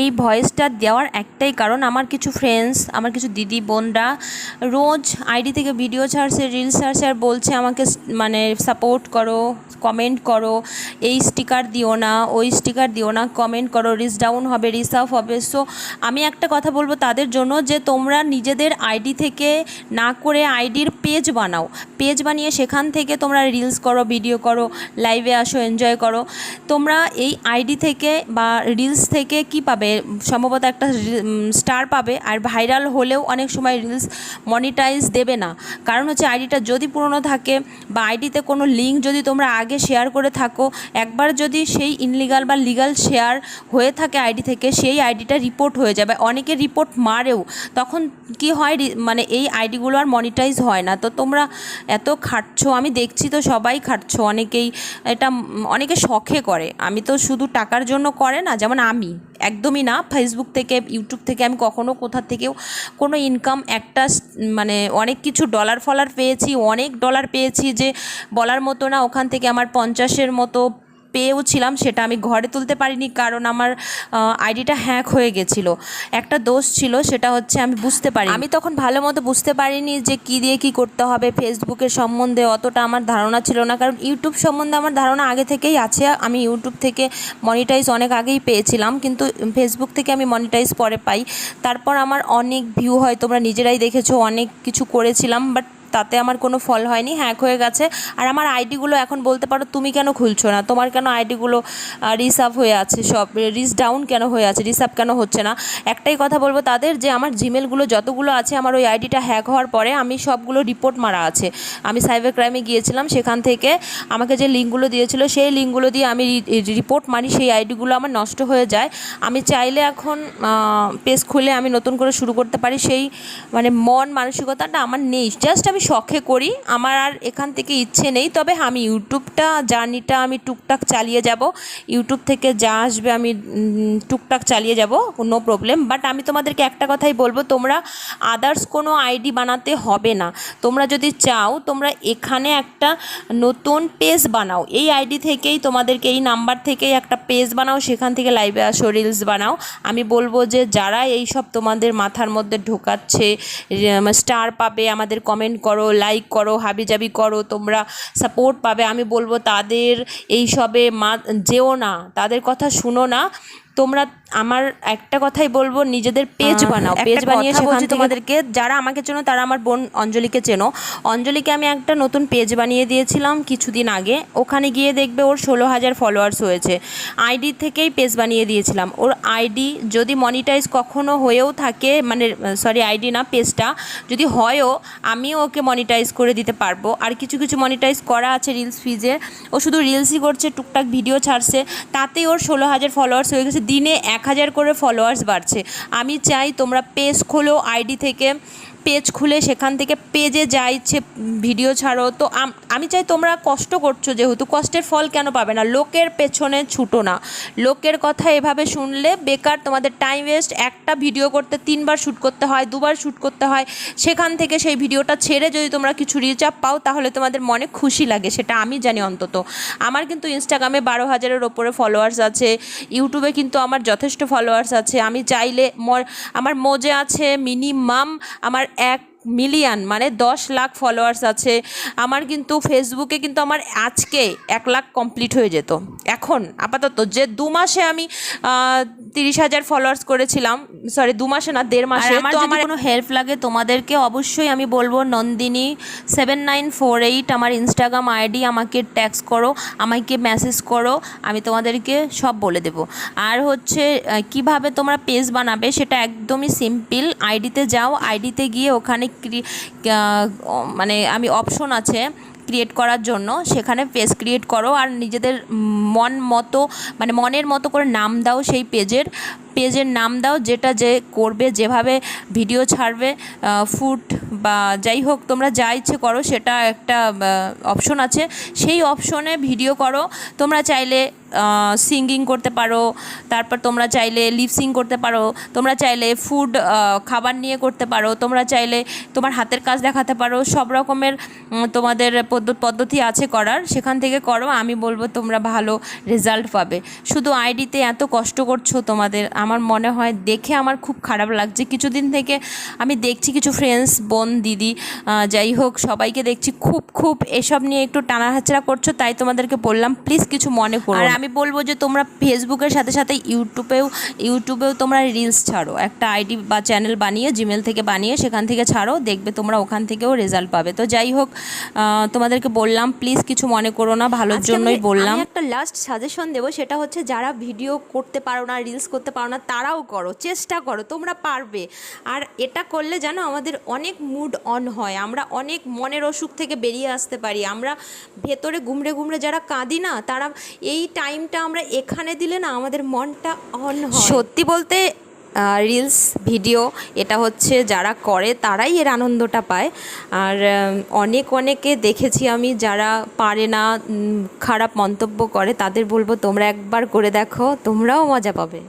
এই ভয়েসটা দেওয়ার একটাই কারণ আমার কিছু ফ্রেন্ডস আমার কিছু দিদি বোনরা রোজ আইডি থেকে ভিডিও ছাড়ছে রিলস ছাড়ছে আর বলছে আমাকে মানে সাপোর্ট করো কমেন্ট করো, এই স্টিকার দিও না, ওই স্টিকার দিও না কমেন্ট করো রিস ডাউন হবে রিস আপ হবে। সো আমি একটা কথা বলব তাদের জন্য যে তোমরা নিজেদের আইডি থেকে না করে আইডির পেজ বানাও। পেজ বানিয়ে সেখান থেকে তোমরা রিলস করো ভিডিও করো লাইভে আসো এনজয় করো। তোমরা এই আইডি থেকে বা রিলস থেকে কি পাবে? সম্ভবত একটা স্টার পাবে, আর ভাইরাল হলেও অনেক সময় রিলস মনিটাইজ দেবে না। কারণ হচ্ছে আইডিটা যদি পুরনো থাকে বা আইডিতে কোনো লিঙ্ক যদি তোমরা আগে শেয়ার করে থাকো, একবার যদি সেই ইনলিগাল বা লিগাল শেয়ার হয়ে থাকে আইডি থেকে, সেই আইডিটা রিপোর্ট হয়ে যাবে। অনেকে রিপোর্ট মারেও, তখন কি হয় মানে এই আইডিগুলো আর মনিটাইজ হয় না। তো তোমরা এত খাটছো, আমি দেখছি তো সবাই খাটছো, অনেকেই এটা, অনেকে শখে করে। আমি তো শুধু টাকার জন্য করে না, যেমন আমি। একদমই না। ফেসবুক থেকে ইউটিউব থেকে, আমি কখনো কোথা থেকেও কোনো ইনকাম একটা মানে অনেক কিছু ডলার ফলার পেয়েছি, অনেক ডলার পেয়েছি যে বলার মতো না, ওখান থেকে আমার পঞ্চাশের মতো পেয়েও ছিলাম, সেটা আমি ঘরে তুলতে পারিনি কারণ আমার আইডিটা হ্যাক হয়ে গেছিল। একটা দোষ ছিল, সেটা হচ্ছে আমি বুঝতে পারি আমি তখন ভালো মতো বুঝতে পারিনি যে কী দিয়ে কী করতে হবে, ফেসবুকের সম্বন্ধে অতটা আমার ধারণা ছিল না, কারণ ইউটিউব সম্বন্ধে আমার ধারণা আগে থেকেই আছে। আমি ইউটিউব থেকে মনিটাইজ অনেক আগেই পেয়েছিলাম, কিন্তু ফেসবুক থেকে আমি মনিটাইজ পরে পাই। তারপর আমার অনেক ভিউ হয়, তোমরা নিজেরাই দেখেছ, অনেক কিছু করেছিলাম বাট তাতে আমার কোনো ফল হয়নি হ্যাক হয়ে গেছে। আর আমার আইডিগুলো এখন বলতে পারো তুমি কেন খুলছো না? তোমার কেন আইডিগুলো রিস আপ হয়ে আছে সব? রিস ডাউন কেন হয়ে আছে? রিস আপ কেন হচ্ছে না? একটাই কথা বলব তাদের যে আমার জিমেলগুলো যতগুলো আছে, আমার ওই আইডিটা হ্যাক হওয়ার পরে আমি সবগুলো রিপোর্ট মারা আছে। আমি সাইবার ক্রাইমে গিয়েছিলাম, সেখান থেকে আমাকে যে লিঙ্কগুলো দিয়েছিল, সেই লিঙ্কগুলো দিয়ে আমি রিপোর্ট মারি, সেই আইডিগুলো আমার নষ্ট হয়ে যায়। আমি চাইলে এখন পেজ খুলে আমি নতুন করে শুরু করতে পারি, সেই মানে মন মানসিকতাটা আমার নেই। জাস্ট আমি শখে করি আমার আর এখান থেকে ইচ্ছে নেই। তবে হ্যাঁ, আমি ইউটিউবটা জার্নিটা আমি টুকটাক চালিয়ে যাব। ইউটিউব থেকে যা আসবে আমি টুকটাক চালিয়ে যাব নো প্রবলেম বাট আমি তোমাদেরকে একটা কথাই বলব তোমরা আদার্স কোনো আইডি বানাতে হবে না। তোমরা যদি চাও তোমরা এখানে একটা নতুন পেজ বানাও। এই আইডি থেকেই তোমাদেরকে এই নাম্বার থেকেই একটা পেজ বানাও সেখান থেকে লাইভে আসো রিলস বানাও। আমি বলব যে যারা এই সব তোমাদের মাথার মধ্যে ঢোকাচ্ছে স্টার পাবে আমাদের কমেন্ট করো লাইক করো, হাবিজাবি করো, তোমরা সাপোর্ট পাবে। আমি বলব তাদের এইসবে মা, যেও না, তাদের কথা শুনো না। তোমরা আমার একটা কথাই বলব নিজেদের পেজ বানাও। পেজ বানিয়ে সেখান বলছি তোমাদেরকে যারা আমাকে চেনো তারা আমার বোন অঞ্জলিকে চেনো। অঞ্জলিকে আমি একটা নতুন পেজ বানিয়ে দিয়েছিলাম কিছুদিন আগে। ওখানে গিয়ে দেখবে ওর ষোলো হাজার ফলোয়ার্স হয়েছে। আইডি থেকেই পেজ বানিয়ে দিয়েছিলাম। ওর আইডি যদি মনিটাইজ কখনো হয়েও থাকে মানে সরি আইডি না পেজটা যদি হয়ও আমিও ওকে মনিটাইজ করে দিতে পারব। আর কিছু কিছু মনিটাইজ করা আছে রিলস ফিজে ও শুধু রিলসই করছে টুকটাক ভিডিও ছাড়ছে। তাতেই ওর ষোলো হাজার ফলোয়ার্স হয়ে গেছে। দিনে এক হাজার করে ফলোয়ার্স বাড়ছে। আমি চাই তোমরা পেজ খোলো আইডি থেকে পেজ খুলে সেখান থেকে পেজে যা ইচ্ছে ভিডিও ছাড়ো। তো আমি চাই তোমরা কষ্ট করছ যেহেতু, কষ্টের ফল কেন পাবে না? লোকের পেছনে ছুটো না। লোকের কথা এভাবে শুনলে বেকার তোমাদের টাইম ওয়েস্ট একটা ভিডিও করতে তিনবার শ্যুট করতে হয়, দুবার শ্যুট করতে হয়, সেখান থেকে সেই ভিডিওটা ছেড়ে যদি তোমরা কিছু রিচ আপ পাও, তাহলে তোমাদের মনে খুশি লাগে, সেটা আমি জানি অন্তত। আমার কিন্তু ইনস্টাগ্রামে বারো হাজারের ওপরে ফলোয়ার্স আছে ইউটিউবে কিন্তু আমার যথেষ্ট ফলোয়ার্স আছে। আমি চাইলে মর- আমার মোজে আছে মিনিমাম আমার এক মিলিয়ন মানে দশ লাখ ফলোয়ার্স আছে। আমার কিন্তু ফেসবুকে কিন্তু আমার আজকে এক লাখ কমপ্লিট হয়ে যেত। এখন, আপাতত যে দু মাসে আমি তিরিশ হাজার ফলোয়ার্স করেছিলাম সরি দু মাসে না দেড় মাসে আমার যদি কোনো হেল্প লাগে তোমাদেরকে অবশ্যই আমি বলব Nandini seven nine four eight আমার ইনস্টাগ্রাম আইডি আমাকে ট্যাক্স করো আমাকে মেসেজ করো আমি তোমাদেরকে সব বলে দেবো। আর হচ্ছে কীভাবে তোমরা পেজ বানাবে সেটা একদমই সিম্পল আইডিতে যাও আইডিতে গিয়ে ওখানে ক্রি- মানে আমি অপশন আছে ক্রিয়েট করার জন্য সেখানে পেজ ক্রিয়েট করো। আর নিজেদের মন মতো মানে মনের মতো করে নাম দাও সেই পেজের পেজের নাম দাও, যেটা যে করবে, যেভাবে ভিডিও ছাড়বে ফুড বা যাই হোক, তোমরা যা ইচ্ছে করো, সেটা একটা অপশন আছে। সেই অপশনে ভিডিও করো। তোমরা চাইলে সিঙ্গিং করতে পারো, তারপর তোমরা চাইলে লিপসিং করতে পারো, তোমরা চাইলে ফুড খাবার নিয়ে করতে পারো, তোমরা চাইলে তোমার হাতের কাজ দেখাতে পারো, সব রকমের তোমাদের পদ্ধ- পদ্ধতি আছে করার। সেখান থেকে করো, আমি বলব তোমরা ভালো রেজাল্ট পাবে। শুধু আইডিতে এত কষ্ট করছ তোমাদের আমার মনে হয় দেখে আমার খুব খারাপ লাগছে। কিছুদিন থেকে আমি দেখছি কিছু ফ্রেন্ডস বোন দিদি যাই হোক সবাইকে দেখছি খুব খুব এসব নিয়ে একটু টানা হাচড়া করছ তাই তোমাদেরকে বললাম প্লিজ কিছু মনে করো আর আমি বলব যে তোমরা ফেসবুকের সাথে সাথে ইউটিউবেও ইউটিউবেও তোমরা রিলস ছাড়ো। একটা আইডি বা চ্যানেল বানিয়ে জিমেল থেকে বানিয়ে সেখান থেকে ছাড়ো দেখবে তোমরা ওখান থেকেও রেজাল্ট পাবে। তো যাই হোক তোমাদেরকে বললাম প্লিজ কিছু মনে করো না ভালোর জন্যই বললাম। একটা লাস্ট সাজেশন দেবো সেটা হচ্ছে যারা ভিডিও করতে পারো না রিলস করতে পারো না তারাও করো, চেষ্টা করো, তোমরা পারবে। আর এটা করলে জানো আমাদের অনেক মুড অন হয়, আমরা অনেক মনের অসুখ থেকে বেরিয়ে আসতে পারি। আমরা ভেতরে গুমড়ে গুমড়ে যারা কাঁদি না, তারা এই টাইমটা আমরা এখানে দিলে না আমাদের মনটা অন হয়। সত্যি বলতে রিলস ভিডিও এটা হচ্ছে যারা করে তারাই এর আনন্দটা পায়। আর অনেক অনেকে দেখেছি আমি যারা পারে না খারাপ মন্তব্য করে, তাদের বলব তোমরা একবার করে দেখো, তোমরাও মজা পাবে।